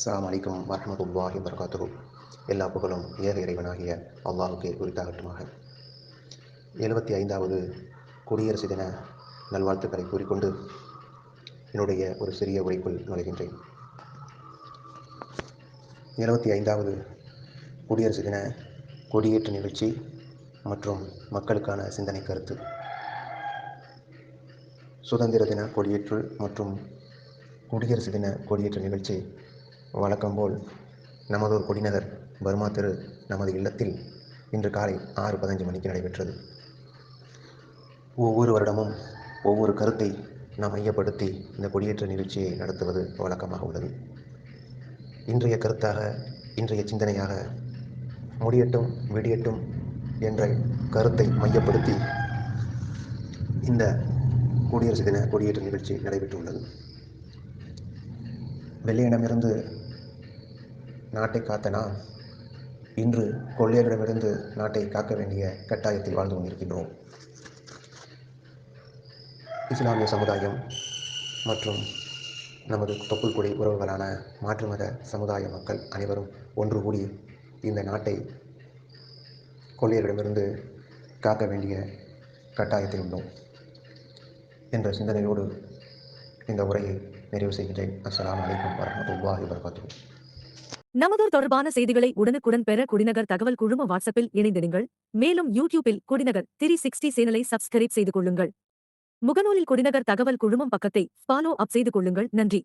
அஸ்லாம் அலைக்கும் வரமத்துல்லாஹி வபரகாத்துஹு. எல்லா புகழும் ஏக இறைவனாகிய அல்லாஹுக்கே குறித்தாகட்டுமாக எழுபத்தி ஐந்தாவது குடியரசு தின நல்வாழ்த்துக்களை கூறிக்கொண்டு என்னுடைய ஒரு சிறிய உரைக்குள் நுழைகின்றேன். எழுபத்தி ஐந்தாவது குடியரசு தின கொடியேற்று நிகழ்ச்சி மற்றும் மக்களுக்கான சிந்தனை கருத்து. சுதந்திர தின கொடியேற்று மற்றும் குடியரசு தின கொடியேற்ற நிகழ்ச்சி வழக்கம்போல் நமதூர் கொடிநகர் பர்மா தெரு நமது இல்லத்தில் இன்று காலை ஆறு பதினஞ்சு மணிக்கு நடைபெற்றது. ஒவ்வொரு வருடமும் ஒவ்வொரு கருத்தை நாம் மையப்படுத்தி இந்த கொடியேற்ற நிகழ்ச்சியை நடத்துவது வழக்கமாக உள்ளது. இன்றைய கருத்தாக இன்றைய சிந்தனையாக முடியட்டும் வெடியட்டும் என்ற கருத்தை மையப்படுத்தி இந்த குடியரசு தின கொடியேற்ற நிகழ்ச்சி நடைபெற்றுள்ளது. வெள்ளையிடமிருந்து நாட்டை காத்த நாம் இன்று கொள்ளையரிடமிருந்து நாட்டை காக்க வேண்டிய கட்டாயத்தில் வாழ்ந்து கொண்டிருக்கின்றோம். இஸ்லாமிய சமுதாயம் மற்றும் நமது தொப்புள் கொடி உறவுகளான மாற்று மத சமுதாய மக்கள் அனைவரும் ஒன்று கூடி இந்த நாட்டை கொள்ளையரிடமிருந்து காக்க வேண்டிய கட்டாயத்தில் உள்ளோம் என்ற சிந்தனையோடு இந்த உரையை நிறைவு செய்கின்றேன். அஸ்லாம் வலைக்கம் வரஹ்மத்துல்லாஹி வபரகாத்துஹு. நமதூர் தொடர்பான செய்திகளை உடனுக்குடன் பெற குடிநகர் தகவல் குழும வாட்ஸ்அப்பில் இணைந்திடுங்கள். மேலும் யூடியூபில் குடிநகர் த்ரீ சிக்ஸ்டி சேனலை சப்ஸ்கிரைப் செய்து கொள்ளுங்கள். முகநூலில் குடிநகர் தகவல் குழுமம் பக்கத்தை ஃபாலோ அப் செய்து கொள்ளுங்கள். நன்றி.